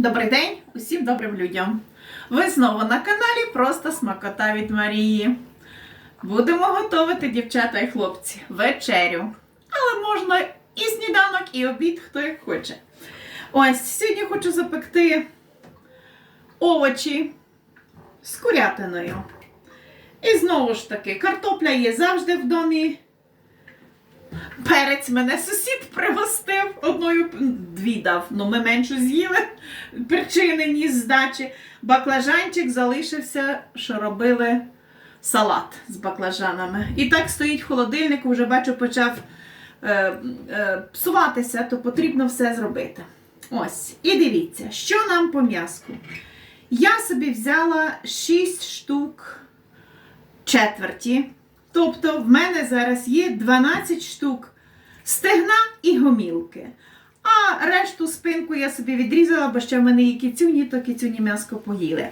Добрий день усім добрим людям! Ви знову на каналі Просто Смакота від Марії. Будемо готувати, дівчата і хлопці, вечерю. Але можна і сніданок, і обід, хто як хоче. Ось сьогодні хочу запекти овочі з курятиною. І знову ж таки, картопля є завжди в домі. Перець мене сусід пригостив одною дві дав. Ну, ми меншу з'їли причини ні здачі. Баклажанчик залишився, що робили салат з баклажанами. І так стоїть в холодильнику, вже бачу, почав е, е, псуватися, то потрібно все зробити. Ось. І дивіться, що нам по м'язку. Я собі взяла 6 штук четверті. Тобто в мене зараз є 12 штук стегна і гомілки. А решту спинку я собі відрізала, бо ще в мене є кіцюні, то кіцюні м'яско поїли.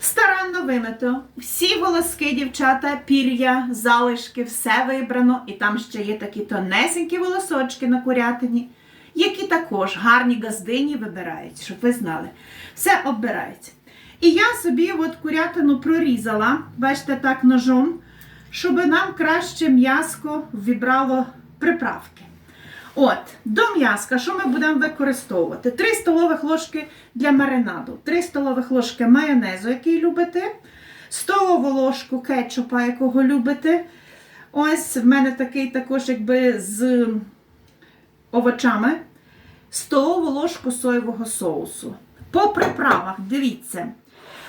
Старанно вимито. Всі волоски, дівчата, пір'я, залишки, все вибрано. І там ще є такі тонесенькі волосочки на курятині, які також гарні газдині вибирають, щоб ви знали. Все оббирається. І я собі от курятину прорізала, бачите, так ножом, щоб нам краще м'яско вібрало приправки. От, до м'яска, що ми будемо використовувати? 3 столових ложки для маринаду, 3 столових ложки майонезу, який любите, столову ложку кетчупа, якого любите. Ось в мене такий також, якби з овочами, столову ложку соєвого соусу. По приправах, дивіться.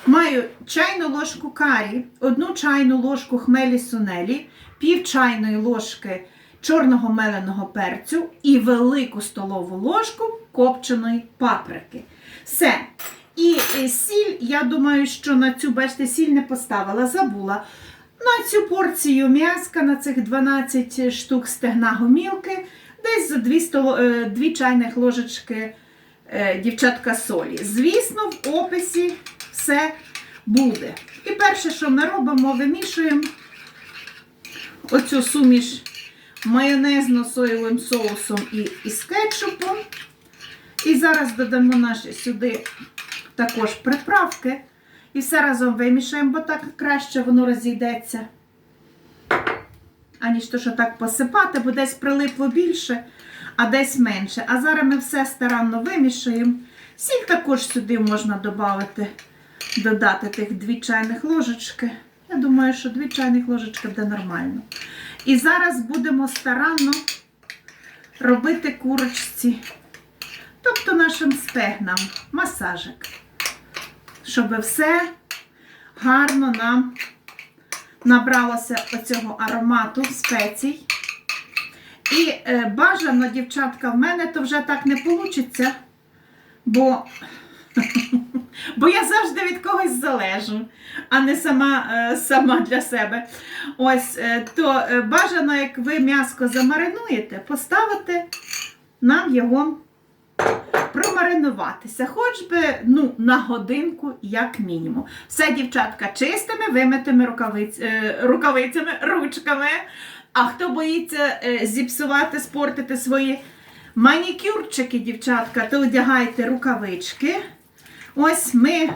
Маю чайну ложку карі, одну чайну ложку хмелі сунелі, пів чайної ложки чорного меленого перцю і велику столову ложку копченої паприки. Все. І е, сіль, я думаю, що на цю, бачите, сіль не поставила, забула. На цю порцію м'яска, на цих 12 штук стегна гомілки, десь за 2, столо, 2 чайних ложечки е, дівчатка солі. Звісно, в описі все буде. І перше, що ми робимо, вимішуємо оцю суміш майонезно-соєвим соусом і, і з кетчупом. І зараз додамо наші сюди також приправки. І все разом вимішаємо, бо так краще воно розійдеться. Аніж то, що так посипати, бо десь прилипло більше, а десь менше. А зараз ми все старанно вимішаємо. Сіль також сюди можна додати, додати тих дві чайних ложечки. Я думаю, що дві чайних ложечки буде нормально. І зараз будемо старанно робити курочці, тобто нашим стегнам, масажик, щоб все гарно нам набралося оцього аромату спецій. І е, бажано, дівчатка, в мене то вже так не вийде, бо Бо я завжди від когось залежу, а не сама е, сама для себе. Ось, е, то е, бажано, як ви м'яско замаринуєте, поставити нам його промаринуватися, хоч би ну, на годинку, як мінімум. Все, дівчатка, чистими, вимитими рукавиць, рукавицями, ручками. А хто боїться зіпсувати, спортити свої манікюрчики, дівчатка, то одягайте рукавички. Ось ми,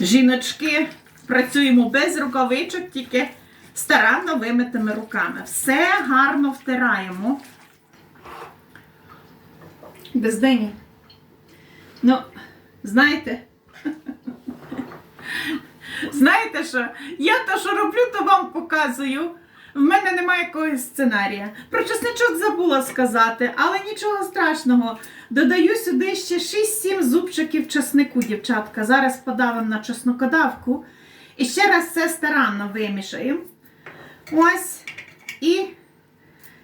жіночки, працюємо без рукавичок, тільки старанно вимитими руками. Все гарно втираємо. Без дені. Ну, знаєте, знаєте що? Я то, що роблю, то вам показую. В мене немає якогось сценарія. Про чесничок забула сказати, але нічого страшного. Додаю сюди ще 6-7 зубчиків чеснику, дівчатка. Зараз подавимо на чеснокодавку. І ще раз все старанно вимішаємо. Ось. І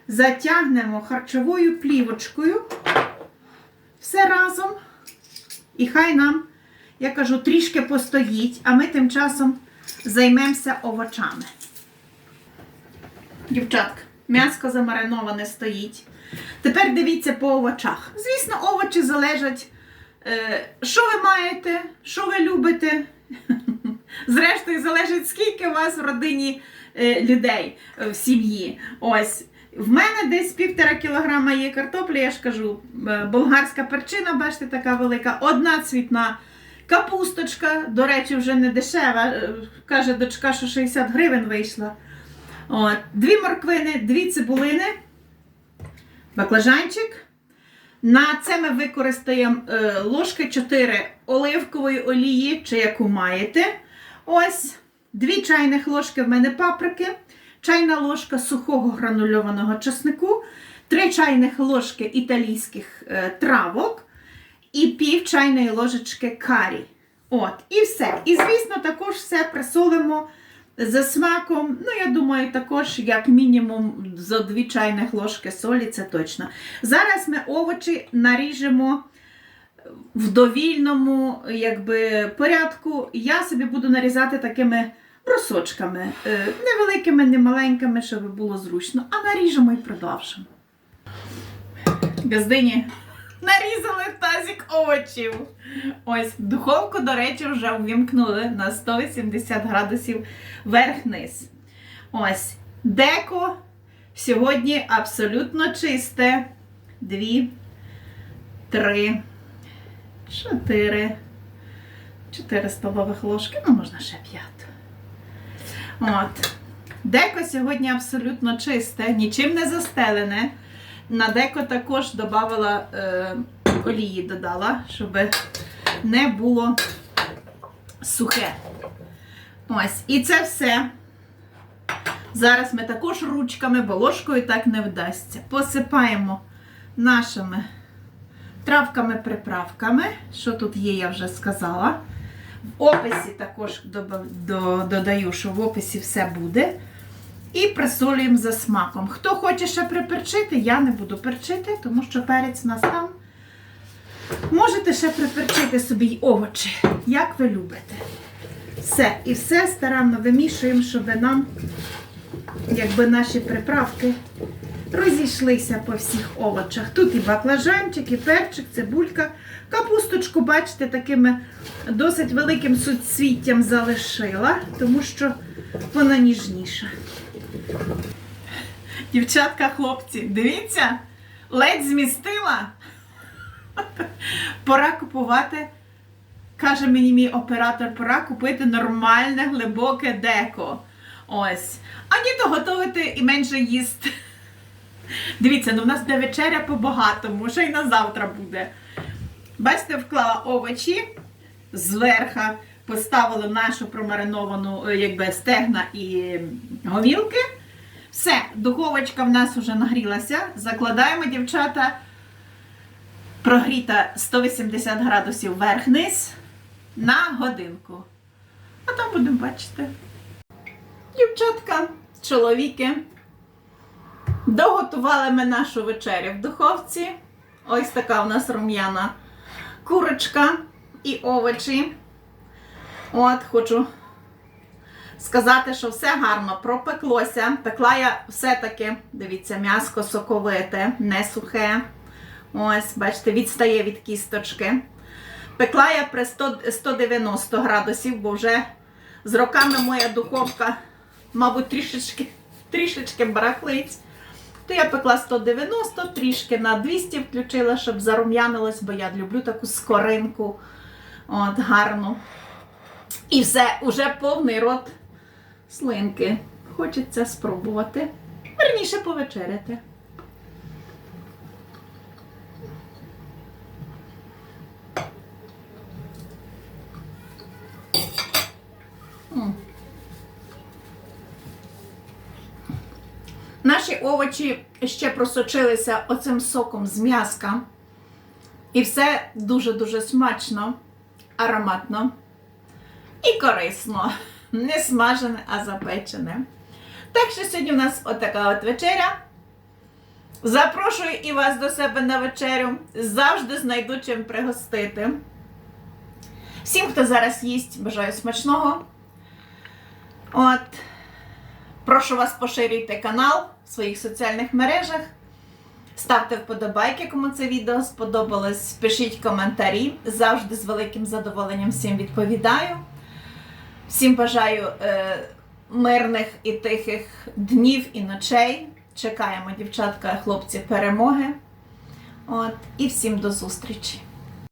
затягнемо харчовою плівочкою. Все разом. І хай нам, я кажу, трішки постоїть, а ми тим часом займемося овочами. Дівчатка, м'яско замариноване стоїть. Тепер дивіться по овочах. Звісно, овочі залежать, е, що ви маєте, що ви любите. Зрештою, залежить, скільки у вас в родині е, людей е, в сім'ї. Ось. В мене десь півтора кілограма є картоплі, я ж кажу, болгарська перчина, бачите, така велика, одна цвітна капусточка, до речі, вже не дешева. Каже дочка, що 60 гривень вийшла. От, дві морквини, дві цибулини, баклажанчик. На це ми використаємо е, ложки 4 оливкової олії, чи яку маєте. Ось, дві чайних ложки в мене паприки, чайна ложка сухого гранульованого чеснику, три чайних ложки італійських е, травок і пів чайної ложечки карі. От, і все. І, звісно, також все присолимо за смаком. Ну, я думаю, також, як мінімум, зо дві чайних ложки солі, це точно. Зараз ми овочі наріжемо в довільному якби, порядку. Я собі буду нарізати такими брусочками, е, невеликими, не маленькими, щоб було зручно, а наріжемо і продовжимо. Газдині нарізали тазик овочів. Ось, духовку, до речі, вже ввімкнули на 180 градусів вверх-низ. Ось, деко сьогодні абсолютно чисте. Дві, три, чотири. Чотири столових ложки, ну можна ще п'яту. От. Деко сьогодні абсолютно чисте, нічим не застелене. На деко також додавала е, олії, додала, щоб не було сухе. Ось, і це все. Зараз ми також ручками, бо ложкою так не вдасться. Посипаємо нашими травками-приправками. Що тут є, я вже сказала. В описі також додаю, що в описі все буде. І присолюємо за смаком. Хто хоче ще приперчити, я не буду перчити, тому що перець у нас там. Можете ще приперчити собі й овочі, як ви любите. Все. І все старанно вимішуємо, щоб нам, якби наші приправки розійшлися по всіх овочах. Тут і баклажанчик, і перчик, цибулька. Капусточку, бачите, такими досить великим суцвіттям залишила, тому що вона ніжніша. Дівчатка, хлопці, дивіться, ледь змістила. Пора купувати, каже мені мій оператор, пора купити нормальне глибоке деко. Ось. А ні, то готувати і менше їсти. Дивіться, ну в нас де вечеря по-багатому, ще й на завтра буде. Бачите, вклала овочі зверха, поставила нашу промариновану е, якби, стегна і говілки. Все, духовочка в нас вже нагрілася. Закладаємо, дівчата, прогріта 180 градусів вверх-низ на годинку. А там будемо бачити. Дівчатка, чоловіки. Доготували ми нашу вечерю в духовці. Ось така у нас рум'яна курочка і овочі. От, хочу сказати, що все гарно пропеклося. Пекла я все-таки, дивіться, м'яско соковите, не сухе. Ось, бачите, відстає від кісточки. Пекла я при 100, 190 градусів, бо вже з роками моя духовка, мабуть, трішечки, трішечки барахлить. То я пекла 190, трішки на 200 включила, щоб зарум'янилось, бо я люблю таку скоринку. От, гарну. І все, уже повний рот слинки. Хочеться спробувати. Верніше повечеряти. Наші овочі ще просочилися оцим соком з м'яска. І все дуже-дуже смачно, ароматно і корисно. Не смажене, а запечене. Так що сьогодні у нас отака от вечеря. Запрошую і вас до себе на вечерю. Завжди знайду чим пригостити. Всім, хто зараз їсть, бажаю смачного. От. Прошу вас поширюйте канал в своїх соціальних мережах. Ставте вподобайки, кому це відео сподобалось. Пишіть коментарі. Завжди з великим задоволенням всім відповідаю. Всім бажаю е, мирних і тихих днів і ночей, Чекаємо, дівчатка, хлопці, перемоги. От, і всім до зустрічі!